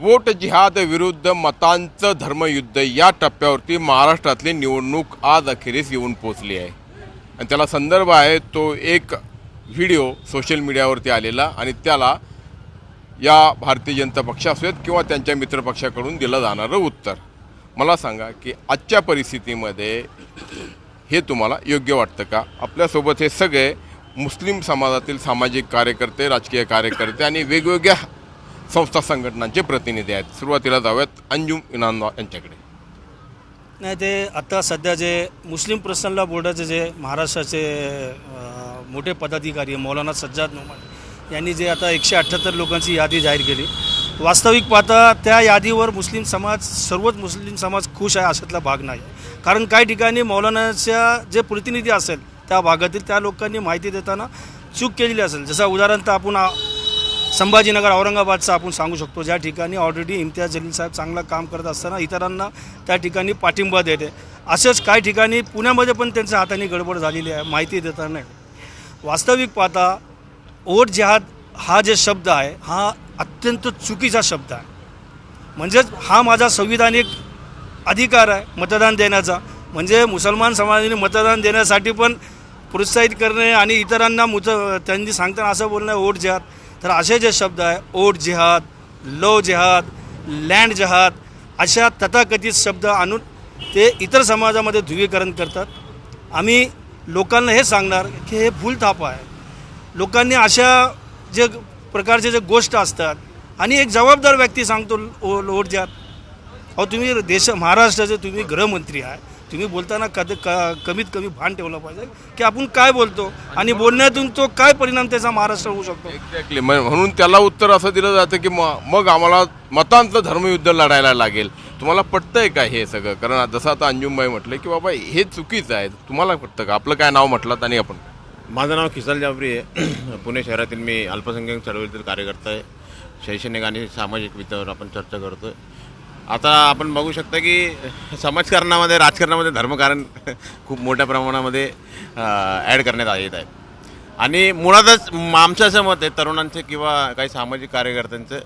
Vote जिहाद विरुद्ध मतांचं धर्मयुद्ध या टप्प्यावरती महाराष्ट्रातली निवडणूक आज अखेरीस येऊन पोचली आहे. आणि त्याला संदर्भ आहे तो एक व्हिडिओ सोशल मीडियावरती आलेला आणि त्याला या भारतीय जनता पक्ष असूयात किंवा त्यांच्या मित्रपक्षाकडून दिलं जाणारं उत्तर. मला सांगा की आजच्या परिस्थितीमध्ये हे तुम्हाला योग्य वाटतं का? आपल्यासोबत हे सगळे मुस्लिम समाजातील सामाजिक कार्यकर्ते राजकीय कार्यकर्ते आणि वेगवेगळ्या संस्था संघटनांचे प्रतिनिधी आहेत. सुरुवातीला जाऊयात अंजुम इनाम यांच्याकडे. नाही ते आता सध्या जे मुस्लिम पर्सनल बोर्डाचे जे महाराष्ट्राचे मोठे पदाधिकारी मौलाना सज्जाद नोमान यांनी जे आता एकशे अठ्ठ्याहत्तर लोकांची यादी जाहीर केली. वास्तविक पाहता त्या यादीवर मुस्लिम समाज सर्वच मुस्लिम समाज खुश आहे अशातला भाग नाही. कारण काही ठिकाणी मौलानाच्या जे प्रतिनिधी असेल त्या भागातील त्या लोकांनी माहिती देताना चूक केलेली असेल. जसं उदाहरणतः आपण संभाजीनगर औरंगाबादचा आपण सांगू शकतो ज्या ठिकाणी ऑलरेडी इम्तियाज जलील साहेब चांगलं काम करत असताना इतरांना त्या ठिकाणी पाठिंबा देते असेच काही ठिकाणी पुण्यामध्ये पण त्यांच्या हाताने गडबड झालेली आहे माहिती देताना वास्तविक पाहता ओट जिहाद हा जे शब्द आहे हा अत्यंत चुकीचा शब्द आहे. म्हणजेच हा माझा संविधानिक अधिकार आहे मतदान देण्याचा. म्हणजे मुसलमान समाजाने मतदान देण्यासाठी पण प्रोत्साहित करणे आणि इतरांना मुत त्यांनी सांगताना असं बोलणं ओट जिहाद. तर असे जे शब्द आहे ओट जिहाद लो जिहाद लँड जिहाद अशा तथाकथित शब्द आणून ते इतर समाजामध्ये ध्रुवीकरण करतात. आम्ही लोकांना हे सांगणार की हे भूलथाप आहे. लोकांनी अशा जे प्रकारचे जे गोष्ट असतात आणि एक जबाबदार व्यक्ती सांगतो ओ लोट ज्यात अहो तुम्ही देश महाराष्ट्राचे तुम्ही गृहमंत्री आहे. तुम्ही बोलताना कधी क कमीत कमी भान ठेवलं पाहिजे की आपण काय बोलतो आणि बोलण्यातून तो काय परिणाम त्याचा महाराष्ट्र होऊ शकतो? एक्झॅक्टली म्हणून त्याला उत्तर असं दिलं जातं की मग आम्हाला मतांचं धर्मयुद्ध लढायला लागेल. तुम्हाला पटतंय का हे सगळं? कारण जसं आता अंजुमबाई म्हटलं की बाबा हे चुकीचं आहे. तुम्हाला पटतं का? आपलं काय नाव म्हटलं आणि आपण? माझं नाव खिसल जाफरी आहे. पुणे शहरातील मी अल्पसंख्याक चळवळीतील कार्यकर्ता आहे. शैक्षणिक आणि सामाजिक विषयावर आपण चर्चा करतो आहे आता आपण बघू शकता की समाजकारणामध्ये राजकारणामध्ये धर्मकारण खूप मोठ्या प्रमाणामध्ये ॲड करण्यात येत आहे आणि मुळातच आमचं असं मत आहे तरुणांचं किंवा काही सामाजिक कार्यकर्त्यांचं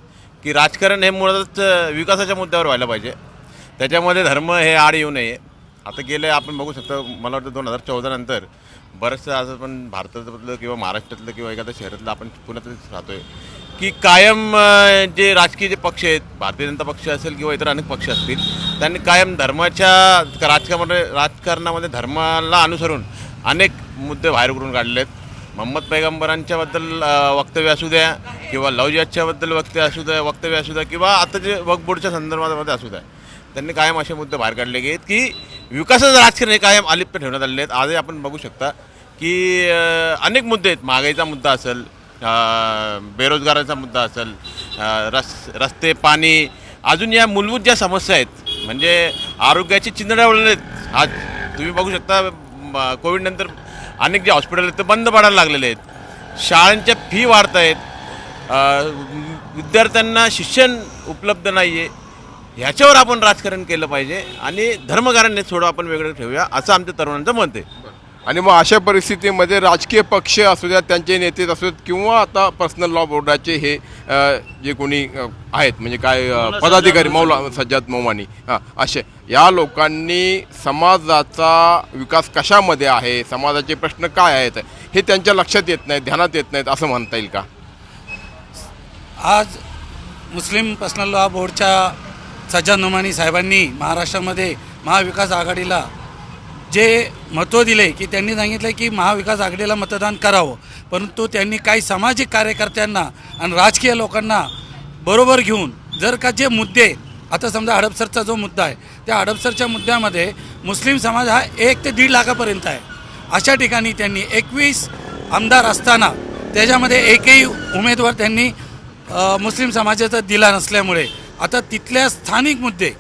की राजकारण हे मुळातच विकासाच्या मुद्द्यावर व्हायला पाहिजे. त्याच्यामध्ये धर्म हे आड येऊ नये. आता गेले आपण बघू शकतो मला वाटतं दोन हजार चौदा नंतर बरंचसं असं पण भारतातलं किंवा महाराष्ट्रातलं किंवा एखाद्या शहरातलं आपण पुण्यातच राहतो आहे की कायम जे राजकीय जे पक्ष आहेत भारतीय जनता पक्ष असेल किंवा इतर अनेक पक्ष असतील त्यांनी कायम धर्माच्या राजकारणामध्ये राजकारणामध्ये धर्माला अनुसरून अनेक मुद्दे बाहेर करून काढले आहेत. मोहम्मद पैगंबरांच्याबद्दल वक्तव्य असू द्या किंवा लवजियाच्याबद्दल वक्तव्य असू द्या वक्तव्य असू द्या किंवा आता जे वकबोर्डच्या संदर्भामध्ये असू द्या त्यांनी कायम असे मुद्दे बाहेर काढले आहेत की विकासाचं राजकारण हे कायम अलिप्त ठेवण्यात आलेले आहेत. आजही आपण बघू शकता की अनेक मुद्दे आहेत. महागाईचा मुद्दा असेल बेरोजगाराचा मुद्दा असेल रस रस्ते पाणी अजून या मूलभूत ज्या समस्या आहेत म्हणजे आरोग्याची चिंधड्या आहेत आज तुम्ही बघू शकता कोविडनंतर अनेक जे हॉस्पिटल आहेत ते बंद पडायला लागलेले आहेत. शाळांच्या फी वाढत आहेत. विद्यार्थ्यांना शिक्षण उपलब्ध नाही आहे ह्याच्यावर आपण राजकारण केलं पाहिजे आणि धर्मकारण थोडं आपण वेगळं ठेवूया असं आमच्या तरुणांचं मत आहे. आणि मग अशा परिस्थितीमध्ये राजकीय पक्ष असू द्या त्यांचे नेते असू द्यात किंवा आता पर्सनल लॉ बोर्डाचे हे जे कोणी आहेत म्हणजे काय पदाधिकारी मौला सज्जाद मोमानी हां असे. या लोकांनी समाजाचा विकास कशामध्ये आहे समाजाचे प्रश्न काय आहेत हे त्यांच्या लक्षात येत नाहीत ध्यानात येत नाहीत असं म्हणता येईल का? आज मुस्लिम पर्सनल लॉ बोर्डच्या सज्जाद नोमानी साहेबांनी महाराष्ट्रामध्ये महाविकास आघाडीला जे महत्त्व दिले की त्यांनी सांगितलं की महाविकास आघाडीला मतदान करावं. परंतु त्यांनी काही सामाजिक कार्यकर्त्यांना आणि राजकीय लोकांना बरोबर घेऊन जर का जे मुद्दे आता समजा हडपसरचा जो मुद्दा आहे त्या हडपसरच्या मुद्द्यामध्ये मुस्लिम समाज हा एक ते दीड लाखापर्यंत आहे. अशा ठिकाणी त्यांनी एकवीस आमदार असताना त्याच्यामध्ये एकही उमेदवार त्यांनी मुस्लिम समाजाचा दिला नसल्यामुळे आता तिथल्या स्थानिक मुद्दे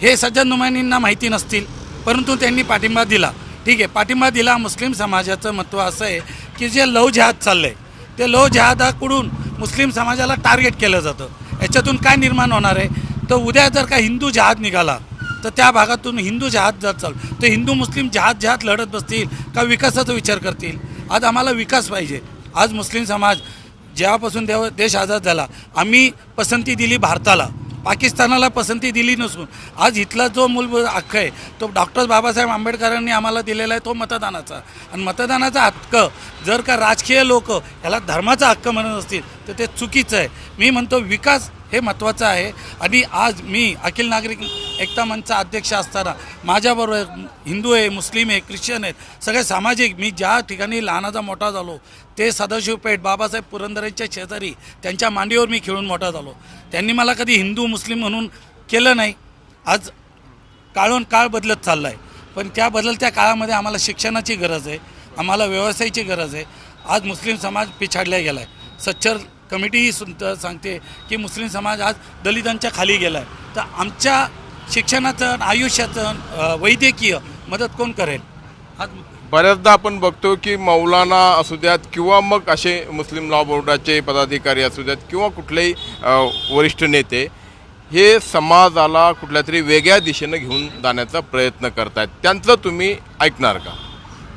हे सज्जन नुमायनींना माहिती नसतील. परंतु त्यांनी पाठिंबा दिला. ठीक आहे पाठिंबा दिला मुस्लिम समाजाचं महत्त्व असं आहे की जे लव जहाद चाललं आहे ते लव जहादाकडून मुस्लिम समाजाला टार्गेट केलं जातं. याच्यातून काय निर्माण होणार आहे? तर उद्या जर का हिंदू जहाद निघाला तर त्या भागातून हिंदू जहाद जर चाल तर हिंदू मुस्लिम जहाद जहाद लढत बसतील का विकासाचा विचार करतील? आज आम्हाला विकास पाहिजे. आज मुस्लिम समाज जेव्हापासून देव देश आझाद झाला आम्ही पसंती दिली भारताला. पाकिस्तानाला पसंती दिली नसून. आज इथला जो मूलभूत हक्क आहे तो डॉक्टर बाबासाहेब आंबेडकरांनी आम्हाला दिलेला आहे तो मतदानाचा. आणि मतदानाचा हक्क जर का राजकीय लोक याला धर्माचा हक्क म्हणत असतील तर ते चुकीचं आहे. मी म्हणतो विकास हे महत्त्वाचं आहे. आणि आज मी अखिल नागरिक एकता मंचचा अध्यक्ष असताना माझ्याबरोबर हिंदू आहे मुस्लिम आहे ख्रिश्चन आहेत सगळे सामाजिक मी ज्या ठिकाणी लहानाचा मोठा झालो ते सदाशिवपेठ बाबासाहेब पुरंदरेच्या शेजारी त्यांच्या मांडीवर मी खेळून मोठा झालो. त्यांनी मला कधी हिंदू मुस्लिम म्हणून केलं नाही. आज काळोन काळ बदलत चालला आहे पण त्या बदलत्या काळामध्ये आम्हाला शिक्षणाची गरज आहे आम्हाला व्यवसायाची गरज आहे. आज मुस्लिम समाज पिछाडला गेला आहे सच्चर कमिटीही सुद्धा सांगते की मुस्लिम समाज आज दलितांच्या खाली गेला आहे तर आमच्या शिक्षणाचं आयुष्याचं वैद्यकीय मदत कोण करेल? आज बऱ्याचदा आपण बघतो की मौलाना असू द्यात किंवा मग असे मुस्लिम लॉ बोर्डाचे पदाधिकारी असू द्यात किंवा कुठलेही वरिष्ठ नेते हे समाजाला कुठल्या तरी वेगळ्या दिशेनं घेऊन जाण्याचा प्रयत्न करतायत. त्यांचं तुम्ही ऐकणार का?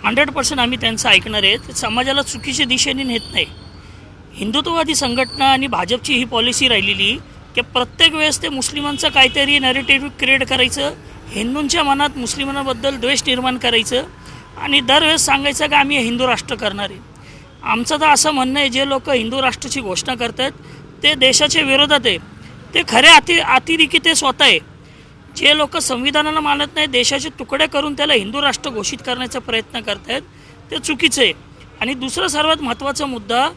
हंड्रेड पर्सेंट आम्ही त्यांचं ऐकणार आहे. समाजाला चुकीच्या दिशेने नेत नाही. हिंदुत्ववादी संघटना आणि भाजपची ही पॉलिसी राहिलेली की प्रत्येक वेळेस ते मुस्लिमांचं काहीतरी नरेटिव्ह क्रिएट करायचं हिंदूंच्या मनात मुस्लिमांबद्दल द्वेष निर्माण करायचं आणि दरवेळेस सांगायचं का आम्ही हिंदू राष्ट्र करणार आहे. आमचं तर असं म्हणणं आहे जे लोक हिंदू राष्ट्राची घोषणा करतात ते देशाच्या विरोधात आहे. ते खरे अति अतिरेकी ते स्वतः आहे. जे लोक संविधानाला मानत नाही देशाचे तुकडे करून त्याला हिंदू राष्ट्र घोषित करण्याचा प्रयत्न करत आहेत ते चुकीचं आहे. आणि दुसरं सर्वात महत्त्वाचा मुद्दा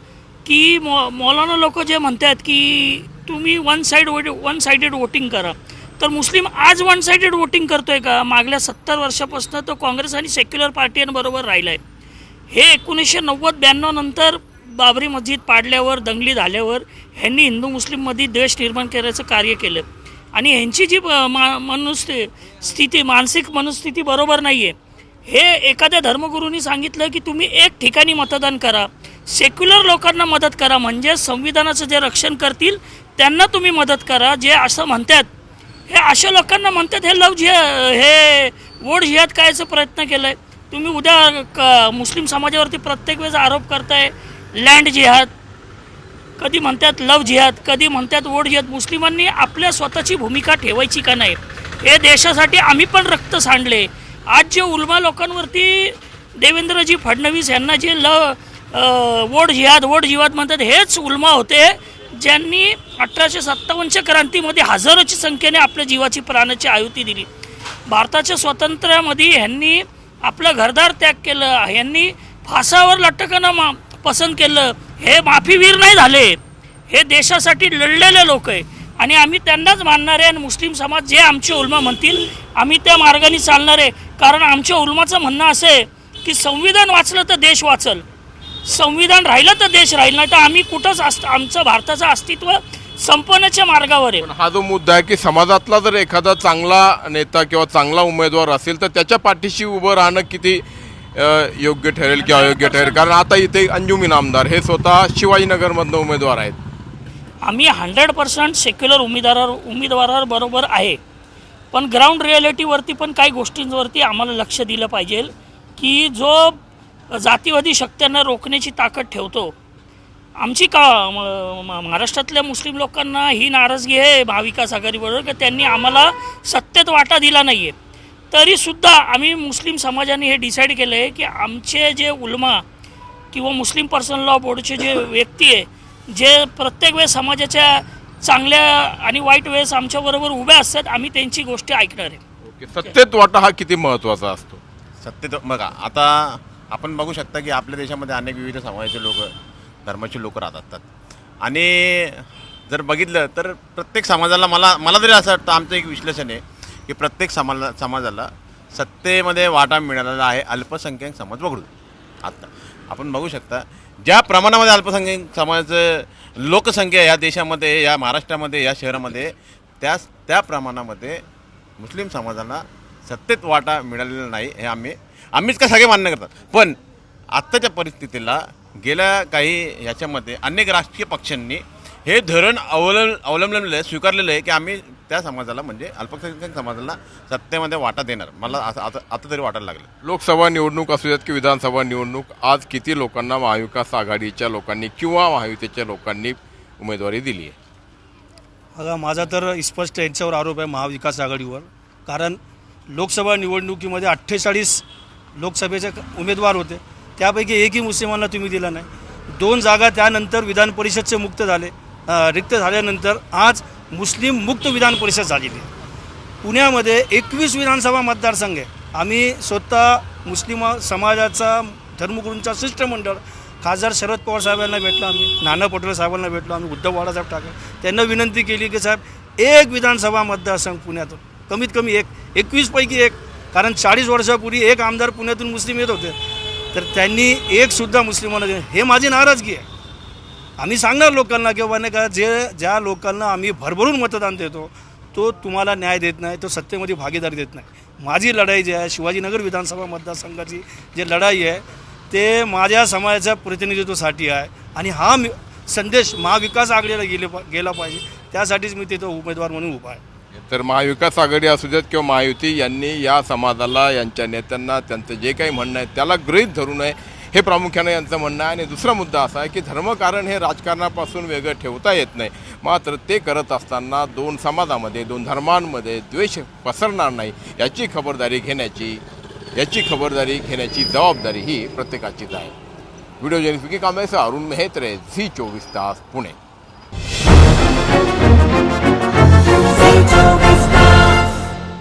की मौ मौलाना लोक जे म्हणतात की तुम्ही one side one sided voting करा. तर मुस्लिम आज वन साईडेड वोटिंग करतोय का? मागल्या सत्तर वर्षापासून तो काँग्रेस आणि सेक्युलर पार्टींबरोबर राहिला आहे हे एकोणीसशे नव्वद ब्याण्णव नंतर बाबरी मस्जिद पाडल्यावर दंगली झाल्यावर ह्यांनी हिंदू मुस्लिममध्ये द्वेष निर्माण करायचं कार्य केलं. आणि ह्यांची जी मा मनुस्थिती स्थिती मानसिक मनुस्थिती बरोबर नाही आहे हे एखाद्या धर्मगुरूंनी सांगितलं की तुम्ही एक ठिकाणी मतदान करा. सेक्युलर लोकांना मदत करा. म्हणजे संविधानाचं जे रक्षण करतील त्यांना तुम्ही मदत करा. जे असं म्हणतात हे अशा लोकांना म्हणतात हे लव जिहा हे वोट जिहाद करायचा प्रयत्न केला आहे तुम्ही उद्या क मुस्लिम समाजावरती प्रत्येक वेळेस आरोप करताय लँड जिहाद कधी म्हणतात लव जिहाद कधी म्हणतात वोट जिहाद मुस्लिमांनी आपल्या स्वतःची भूमिका ठेवायची का नाही? हे देशासाठी आम्ही पण रक्त सांडले. आज जे उलमा लोकांवरती देवेंद्रजी फडणवीस यांना जे ल वोड वोट जिहाद वोट जिहाद म्हणतात हेच उलमा होते ज्यांनी अठराशे सत्तावन्नच्या क्रांतीमध्ये हजारोच्या संख्येने आपल्या जीवाची प्राणाची आयुती दिली. भारताच्या स्वातंत्र्यामध्ये ह्यांनी आपलं घरदार त्याग केलं ह्यांनी फासावर लटकणं मा पसंत केलं. हे माफीवीर नाही झाले. हे देशासाठी लढलेले लोक आहे. आणि आम्ही त्यांनाच मानणारे आणि मुस्लिम समाज जे आमचे उलमा म्हणतील आम्ही त्या मार्गाने चालणारे. कारण आमच्या उलमाचं म्हणणं असं आहे की संविधान वाचलं तर देश वाचल. संविधान राहिलं तर देश राहील नाही तर आम्ही कुठंच अस्त आमचं भारताचं अस्तित्व संपवण्याच्या मार्गावर आहे. पण हा जो मुद्दा आहे की समाजातला जर एखादा चांगला नेता किंवा चांगला उमेदवार असेल तर त्याच्या पाठीशी उभं राहणं किती अ, योग्य ठरेल किंवा अयोग्य ठरेल? कारण आता इथे अंजुमिन आमदार हे स्वतः शिवाजीनगरमधनं उमेदवार आहेत. आम्ही हंड्रेड पर्सेंट सेक्युलर उमेदवारावर उमेदवाराबरोबर आहे. पण ग्राउंड रिॲलिटीवरती पण काही गोष्टींवरती आम्हाला लक्ष दिलं पाहिजे की जो जातीवादी शक्त्यांना रोखण्याची ताकद ठेवतो. आमची का म- महाराष्ट्रातल्या मुस्लिम लोकांना ही नाराजगी आहे महाविकास आघाडीबरोबर की त्यांनी आम्हाला सत्तेत वाटा दिला नाही आहे तरीसुद्धा आम्ही मुस्लिम समाजाने हे डिसाईड केलं आहे की आमचे जे उलमा किंवा मुस्लिम पर्सनल लॉ बोर्डचे जे व्यक्ती आहे जे प्रत्येक वेळेस समाजाच्या चांगल्या आणि वाईट वेळेस आमच्याबरोबर उभ्या असतात आम्ही त्यांची गोष्टी ऐकणार आहे. ओके सत्तेत वाटा हा किती महत्त्वाचा असतो? सत्य बघा आता आपण बघू शकता की आपल्या देशामध्ये अनेक विविध समाजाचे लोक धर्माचे लोक राहतात आणि जर बघितलं तर प्रत्येक समाजाला मला मला तरी असं वाटतं आमचं एक विश्लेषण आहे की प्रत्येक समाजा समाजाला सत्तेमध्ये वाटा मिळालेला आहे अल्पसंख्याक समाज वगळून. आत्ता. आपण बघू शकता ज्या प्रमाणामध्ये अल्पसंख्याक समाजाचं लोकसंख्या या देशामध्ये या महाराष्ट्रामध्ये या शहरामध्ये त्या त्या प्रमाणामध्ये मुस्लिम समाजाला सत्तेत वाटा मिळालेला नाही हे आम्ही आम्हीच का सगळे मान्य करतात. पण आत्ताच्या परिस्थितीला गेल्या काही ह्याच्यामध्ये अनेक राजकीय पक्षांनी हे धोरण अवलंब अवलंबलेलं आहे स्वीकारलेलं आहे की आम्ही त्या समाजाला म्हणजे अल्पसंख्याक समाजाला सत्तेमध्ये वाटा देणार. मला असं आता आता तरी वाटायला लागलं. लोकसभा निवडणूक असू द्यात की विधानसभा निवडणूक आज किती लोकांना महाविकास आघाडीच्या लोकांनी किंवा महायुतीच्या लोकांनी उमेदवारी दिली आहे? बघा माझा तर स्पष्ट यांच्यावर आरोप आहे महाविकास आघाडीवर. कारण लोकसभा निवडणुकीमध्ये अठ्ठेचाळीस लोकसभेचे उमेदवार होते. त्यापैकी एकही मुस्लिमांना तुम्ही दिला नाही. दोन जागा त्यानंतर विधान परिषदचे मुक्त झाले रिक्त झाल्यानंतर आज मुस्लिम मुक्त विधान परिषद झालेली आहे पुण्यामध्ये एकवीस विधानसभा मतदारसंघ आहे. आम्ही स्वतः मुस्लिम समाजाचा धर्मगुरूंचा शिष्टमंडळ खासदार शरद पवार साहेबांना भेटलो आम्ही नाना पटोले साहेबांना भेटलो आम्ही उद्धव बाळासाहेब ठाकरे. त्यांना विनंती केली की साहेब एक विधानसभा मतदारसंघ पुण्यातून कमीत कमी एक एकवीसपैकी एक. कारण चाळीस वर्षापूर्वी एक आमदार पुण्यातून मुस्लिम येत होते. तर त्यांनी एकसुद्धा मुस्लिमांना हे माझी नाराजगी आहे. आम्ही सांगणार लोकांना किंवा नाही का जे ज्या लोकांना आम्ही भरभरून मतदान देतो तो तुम्हाला न्याय देत नाही तो सत्तेमध्ये भागीदारी देत नाही. माझी लढाई जी आहे शिवाजीनगर विधानसभा मतदारसंघाची जी लढाई आहे ते माझ्या समाजाच्या प्रतिनिधित्वासाठी आहे. आणि हा मी संदेश महाविकास आघाडीला गेले पा गेला पाहिजे. त्यासाठीच मी तिथं उमेदवार म्हणून उभा आहे. तर महाविकास आघाडी असू देत किंवा महायुती यांनी या समाजाला यांच्या नेत्यांना त्यांचं जे काही म्हणणं आहे त्याला गृहीत धरू नये. हे प्रामुख्याने यांचं म्हणणं आहे. आणि दुसरा मुद्दा असा आहे की धर्मकारण हे राजकारणापासून वेगळं ठेवता येत नाही. मात्र ते करत असताना दोन समाजामध्ये दोन धर्मांमध्ये द्वेष पसरणार नाही याची खबरदारी घेण्याची याची खबरदारी घेण्याची जबाबदारी ही प्रत्येकाचीच आहे. Video journalist Vicky Arun Mehtre Zee चोवीस तास पुणे.